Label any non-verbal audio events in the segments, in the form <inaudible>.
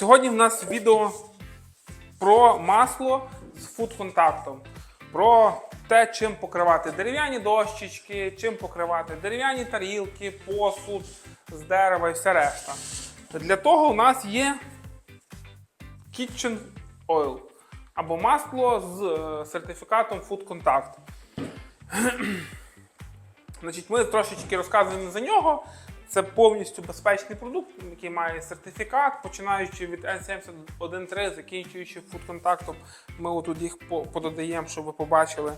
Сьогодні в нас відео про масло з фуд-контактом, про те, чим покривати дерев'яні дощечки, чим покривати дерев'яні тарілки, посуд з дерева і все решта. Для того у нас є Kitchen Oil або масло з е, сертифікатом Contact. <clears throat> Значить, ми трошечки розказуємо за нього. Це повністю безпечний продукт, який має сертифікат, починаючи від N713, закінчуючи фудконтактом. Ми отут їх по- подадаємо, щоб ви побачили.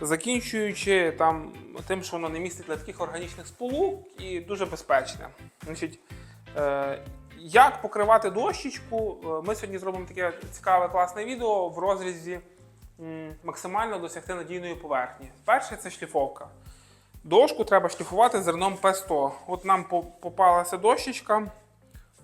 Закінчуючи там, тим, що воно не містить легких органічних сполук і дуже безпечне. Значить, е, як покривати дощечку? Е, Ми сьогодні зробимо таке цікаве класне відео в розрізі максимально досягти надійної поверхні. Перше це шліфовка. Дошку треба шліфувати зерном P100. От нам попалася дощечка.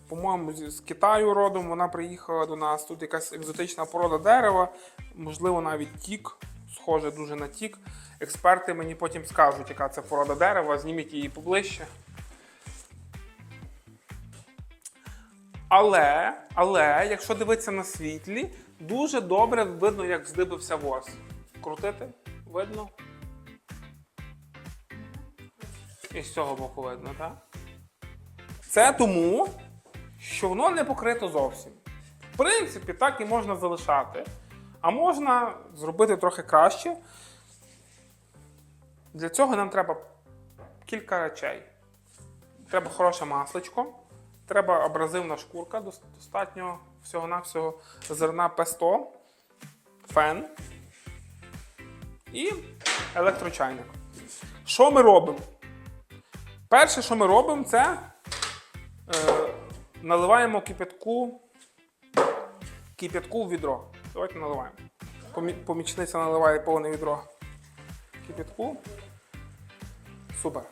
По-моєму, з Китаю родом вона приїхала до нас. Тут якась екзотична порода дерева, можливо, навіть тік, схоже дуже на тік. Експерти мені потім скажуть, яка це порода дерева, зніміть її поближче. Але, але, якщо дивитися на світлі, дуже добре видно, як здибився воз. Крутити? Видно? І з цього боку видно, так? Це тому, що воно не покрито зовсім. В принципі, так і можна залишати. А можна зробити трохи краще. Для цього нам треба кілька речей. Треба хороше масличко, треба абразивна шкурка, дос- достатньо всього-навсього зерна P100, фен і електрочайник. Що ми робимо? Перше, що ми робимо, це е, наливаємо кипятку, кипятку в відро. Давайте наливаємо. Помі- Помічниця наливає повне відро кипятку. Супер.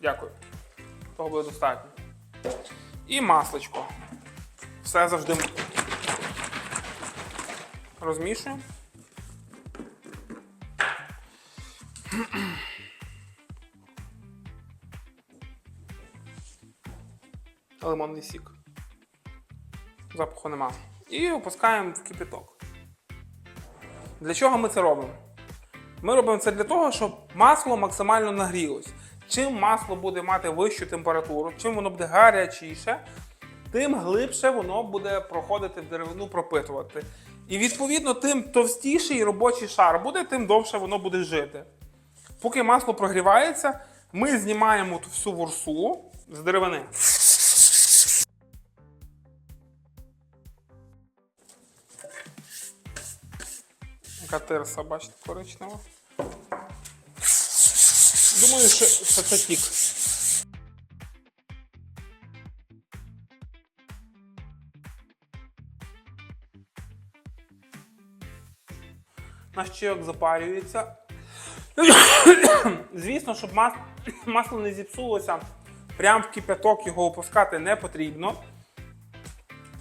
Дякую. Того буде достатньо. І масличко. Все завжди розмішуємо. Лимонний сік. Запаху нема. І опускаємо в кипяток. Для чого ми це робимо? Ми робимо це для того, щоб масло максимально нагрілось. Чим масло буде мати вищу температуру, чим воно буде гарячіше, тим глибше воно буде проходити в деревину, пропитувати. І відповідно, тим товстіший робочий шар буде, тим довше воно буде жити. Поки масло прогрівається, ми знімаємо всю ворсу з деревини. Яка тирса, бачите, коричнева. Думаю, що, це тік. Наш чайок запарюється. <coughs> Звісно, щоб мас- <coughs> масло не зіпсулося, прямо в кипяток його опускати не потрібно.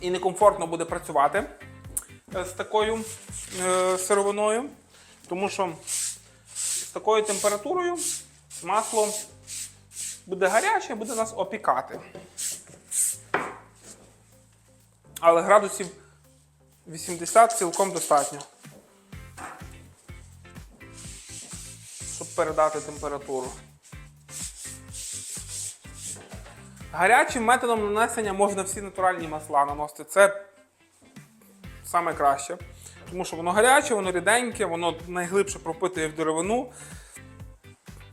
І некомфортно буде працювати з такою е, сировиною, тому що з такою температурою масло буде гаряче і буде нас опікати. Але градусів 80 цілком достатньо. Щоб передати температуру. Гарячим методом нанесення можна всі натуральні масла наносити. Це саме краще. Тому що воно гаряче, воно ріденьке, воно найглибше пропитує в деревину.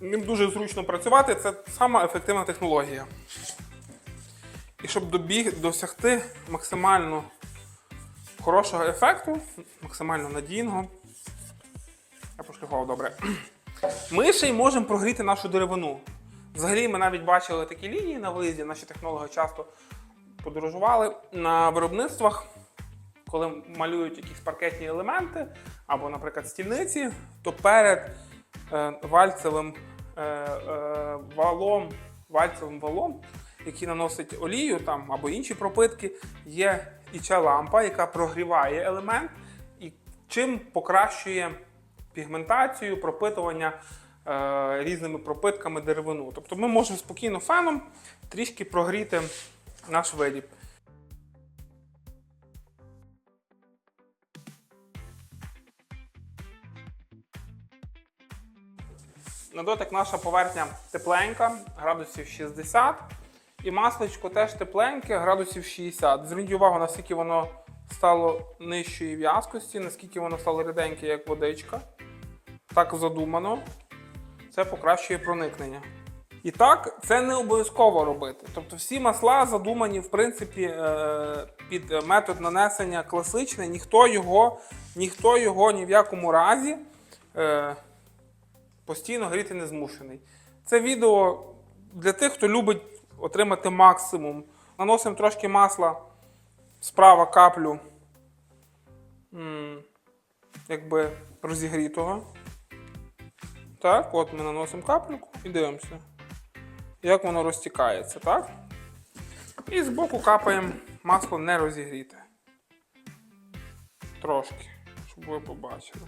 Ним дуже зручно працювати, це сама ефективна технологія. І щоб добіг, досягти максимально хорошого ефекту, максимально надійного. Я пошліфував добре. Ми ще й можемо прогріти нашу деревину. Взагалі, ми навіть бачили такі лінії на виїзді, наші технологи часто подорожували на виробництвах, коли малюють якісь паркетні елементи, або, наприклад, стільниці, то перед е, вальцевим е, е, валом, вальцевим валом, який наносить олію там, або інші пропитки, є іча лампа, яка прогріває елемент і чим покращує пігментацію, пропитування різними пропитками деревину. Тобто ми можемо спокійно феном трішки прогріти наш виріб. На дотик наша поверхня тепленька, градусів 60. І масличко теж тепленьке, градусів 60. Зверніть увагу, наскільки воно стало нижчої в'язкості, наскільки воно стало ріденьке, як водичка. Так задумано. Це покращує проникнення. І так, це не обов'язково робити. Тобто всі масла задумані, в принципі, е, під метод нанесення класичний, ніхто його, ніхто його ні в якому разі е, постійно гріти не змушений. Це відео для тих, хто любить отримати максимум. Наносимо трошки масла справа каплю якби розігрітого. Так, от ми наносимо каплюку і дивимося, як воно розтікається, так? І збоку капаємо масло не розігріте. Трошки, щоб ви побачили.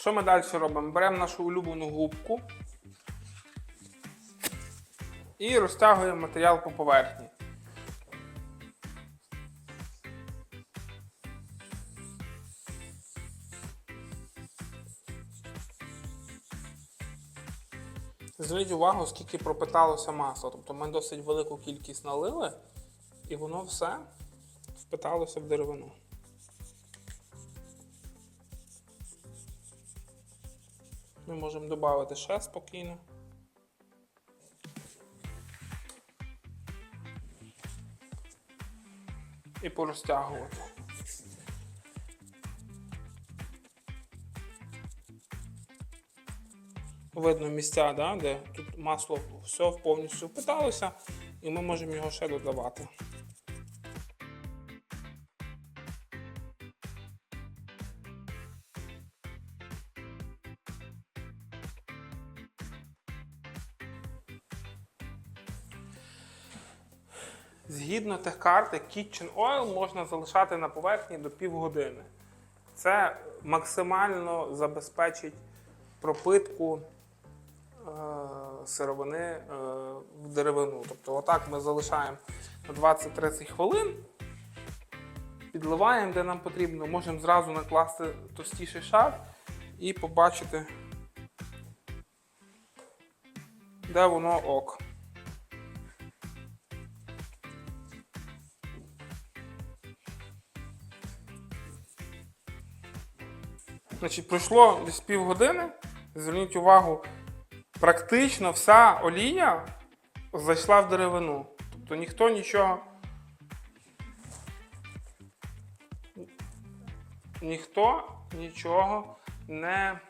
Що ми далі робимо? Беремо нашу улюблену губку і розтягуємо матеріал по поверхні. Зверніть увагу, скільки пропиталося масло. Тобто ми досить велику кількість налили, і воно все впиталося в деревину. Ми можемо додати ще спокійно. І порозтягувати. Видно місця, да, де тут масло все повністю впиталося, і ми можемо його ще додавати. Згідно тих карт, Kitchen Oil можна залишати на поверхні до півгодини. Це максимально забезпечить пропитку е, сировини е, в деревину. Тобто, отак ми залишаємо на 20-30 хвилин, підливаємо, де нам потрібно, можемо зразу накласти товстіший шар і побачити, де воно ок. Значить, пройшло десь півгодини. Зверніть увагу, практично вся олія зайшла в деревину. Тобто ніхто нічого. Ніхто нічого не,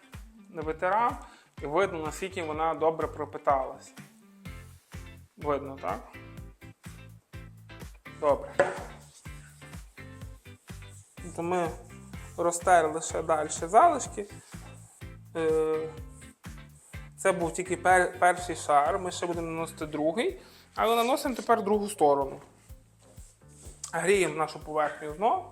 не витирав, і видно, наскільки вона добре пропиталась. Видно, так? Добре. То ми розтерли ще далі залишки. Е, Це був тільки пер- перший шар, ми ще будемо наносити другий, але наносимо тепер другу сторону. Гріємо нашу поверхню знову.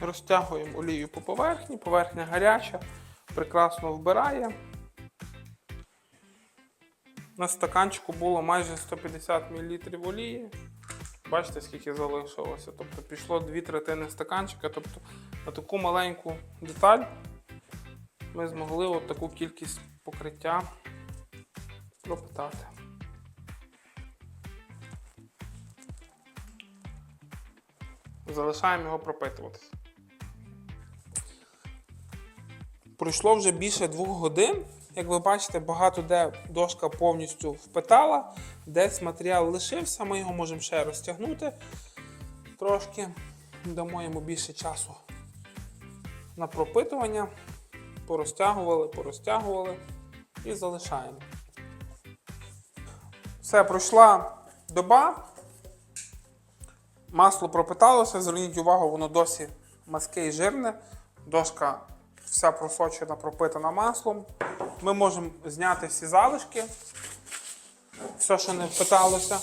Розтягуємо олію по поверхні, поверхня гаряча, прекрасно вбирає. На стаканчику було майже 150 мл олії. Бачите, скільки залишилося. Тобто пішло дві третини стаканчика. Тобто на таку маленьку деталь ми змогли от таку кількість покриття пропитати. Залишаємо його пропитуватись. Пройшло вже більше двох годин. Як ви бачите, багато де дошка повністю впитала, десь матеріал лишився, ми його можемо ще розтягнути трошки. Дамо йому більше часу на пропитування. Порозтягували, порозтягували і залишаємо. Все, пройшла доба. Масло пропиталося, зверніть увагу, воно досі мазке і жирне. Дошка вся просочена, пропитана маслом. Ми можемо зняти всі залишки, все, що не впиталося.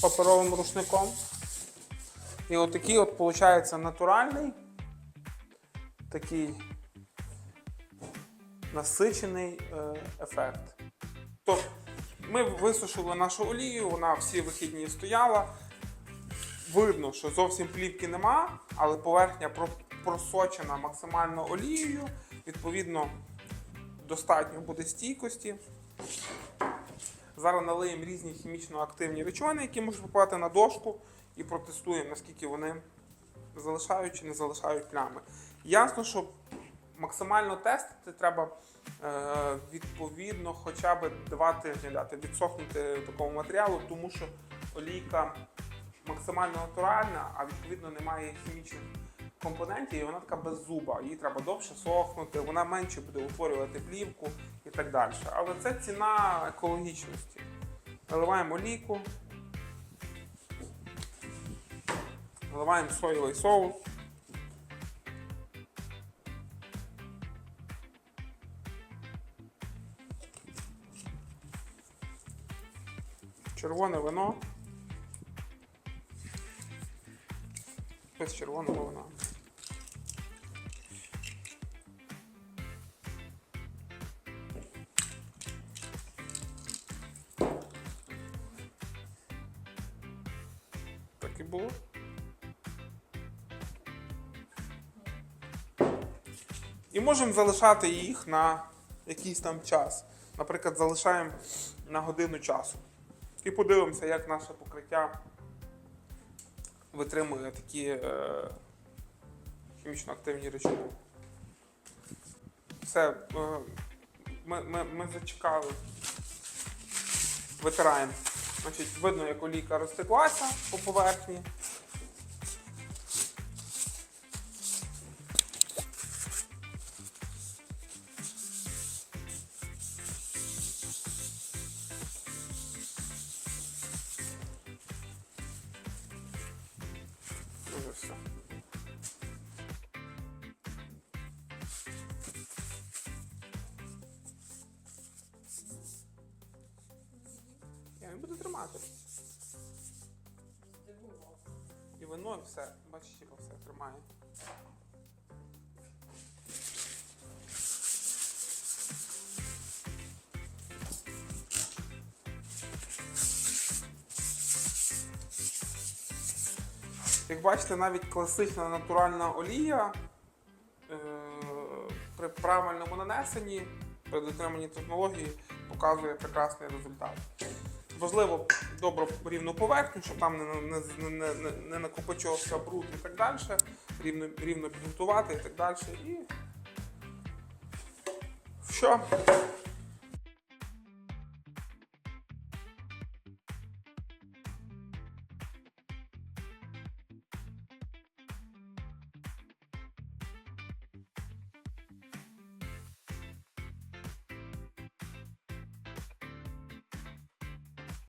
Паперовим рушником. І отакий от, виходить, натуральний, такий насичений е, ефект. Тобто ми висушили нашу олію, вона всі вихідні стояла. Видно, що зовсім плівки нема, але поверхня просочена максимально олією. Відповідно, достатньо буде стійкості. Зараз налиємо різні хімічно активні речовини, які можуть попадати на дошку, і протестуємо, наскільки вони залишають чи не залишають плями. Ясно, що максимально тестити треба е, відповідно хоча б два тижні дати відсохнути такому матеріалу, тому що олійка максимально натуральна, а відповідно немає хімічних компонентів, і вона така без зуба. Їй треба довше сохнути, вона менше буде утворювати плівку і так далі. Але це ціна екологічності. Наливаємо олійку, наливаємо соєвий соус. Червоне вино. Без червоного вина. Так і було. І можемо залишати їх на якийсь там час. Наприклад, залишаємо на годину часу. І подивимося, як наше покриття витримує такі е, хімічно активні речовини. Все, е, ми, ми, ми зачекали, витираємо. Значить, видно, як олійка розтеклася по поверхні. Не буду тримати. І вино, і все. Бачиш, типу, все тримає. Як бачите, навіть класична натуральна олія е, при правильному нанесенні, при дотриманні технології показує прекрасний результат. Важливо добру рівну поверхню, щоб там не, не, не, не накопичувався бруд і так далі. Рівно, рівно підготувати і так далі. І все.